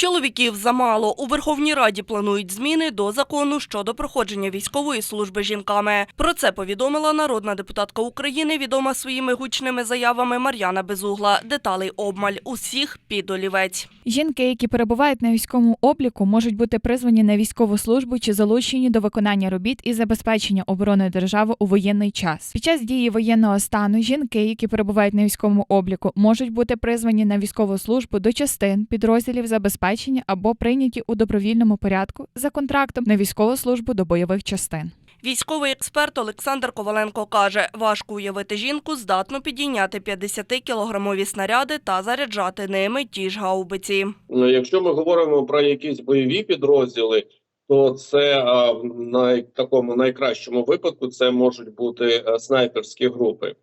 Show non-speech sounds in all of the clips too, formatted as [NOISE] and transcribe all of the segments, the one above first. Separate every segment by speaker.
Speaker 1: Чоловіків замало. У Верховній Раді планують зміни до закону щодо проходження військової служби жінками. Про це повідомила народна депутатка України, відома своїми гучними заявами Мар'яна Безугла. Деталей обмаль усіх під олівець.
Speaker 2: Жінки, які перебувають на військовому обліку, можуть бути призвані на військову службу чи залучені до виконання робіт і забезпечення оборони держави у воєнний час. Під час дії воєнного стану жінки, які перебувають на військовому обліку, можуть бути призвані на військову службу до частин підрозділів забезпечення або прийняті у добровільному порядку за контрактом на військову службу до бойових частин.
Speaker 1: Військовий експерт Олександр Коваленко каже, важко уявити жінку здатну підійняти 50-кілограмові снаряди та заряджати ними ті ж гаубиці.
Speaker 3: Ну, якщо ми говоримо про якісь бойові підрозділи, то це а, в най, такому найкращому випадку це можуть бути е, снайперські групи.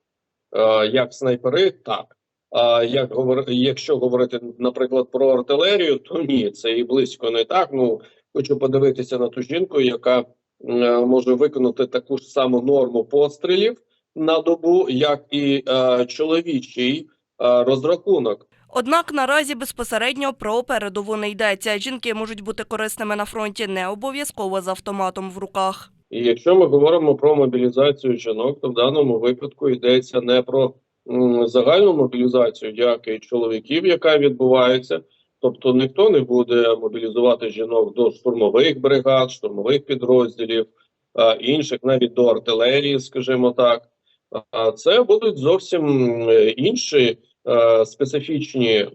Speaker 3: Е, як снайпери, так. А як говор... якщо говорити, наприклад, про артилерію, то ні, це і близько не так. Ну хочу подивитися на ту жінку, яка е, може виконати таку ж саму норму пострілів на добу, як і е, чоловічий е, розрахунок.
Speaker 1: Однак наразі безпосередньо про передову не йдеться. Жінки можуть бути корисними на фронті не обов'язково з автоматом в руках.
Speaker 3: І якщо ми говоримо про мобілізацію жінок, то в даному випадку йдеться не про загальну мобілізацію, як і чоловіків, яка відбувається. Тобто ніхто не буде мобілізувати жінок до штурмових бригад, штурмових підрозділів, а, інших навіть до артилерії, скажімо так. А це будуть зовсім інші е, специфічні е,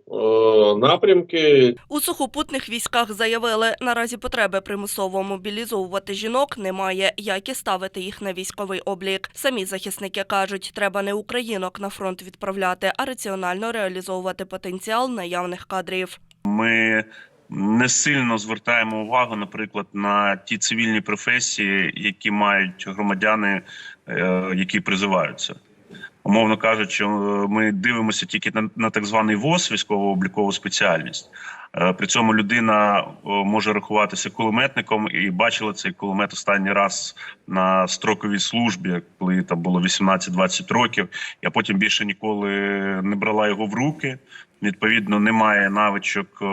Speaker 3: напрямки,
Speaker 1: У сухопутних військах заявили, наразі потреби примусово мобілізовувати жінок немає, як і ставити їх на військовий облік. Самі захисники кажуть, треба не українок на фронт відправляти, а раціонально реалізовувати потенціал наявних кадрів.
Speaker 4: Ми не сильно звертаємо увагу, наприклад, на ті цивільні професії, які мають громадяни, е, які призиваються. Умовно кажучи, е, ми дивимося тільки на, на так званий ВОЗ, військово-облікову спеціальність. Е, При цьому людина е, може рахуватися кулеметником і бачила цей кулемет останній раз на строковій службі, коли там було 18-20 років. Я потім більше ніколи не брала його в руки. Відповідно, немає навичок е,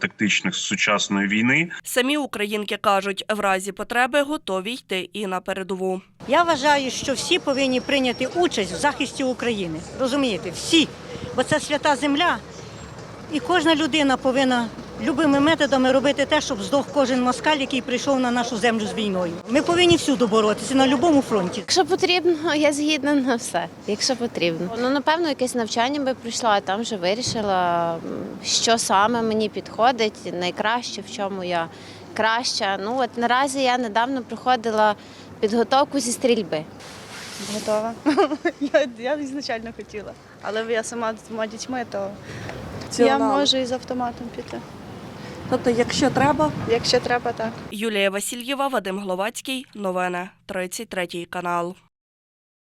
Speaker 4: тактичних з сучасної війни.
Speaker 1: Самі українки кажуть, в разі потреби готові йти і на передову.
Speaker 5: Я вважаю, що всі повинні прийняти участь в захисті України. Розумієте, всі. Бо це свята земля, і кожна людина повинна любими методами робити те, щоб здох кожен москаль, який прийшов на нашу землю з війною. Ми повинні всюди боротися на будь-якому фронті.
Speaker 6: Якщо потрібно, я згідна на все. Якщо потрібно. Ну напевно, якесь навчання би пройшла, а там вже вирішила, що саме мені підходить, найкраще, в чому я краща. Ну от наразі я недавно проходила підготовку зі стрільби.
Speaker 7: Готова. [LAUGHS] я, я ізначально хотіла. Але я сама з двома дітьми, то я можу і з автоматом піти.
Speaker 8: Тобто, якщо треба,
Speaker 7: Якщо треба, так.
Speaker 1: Юлія Васильєва, Вадим Гловацький. Новини 33 канал.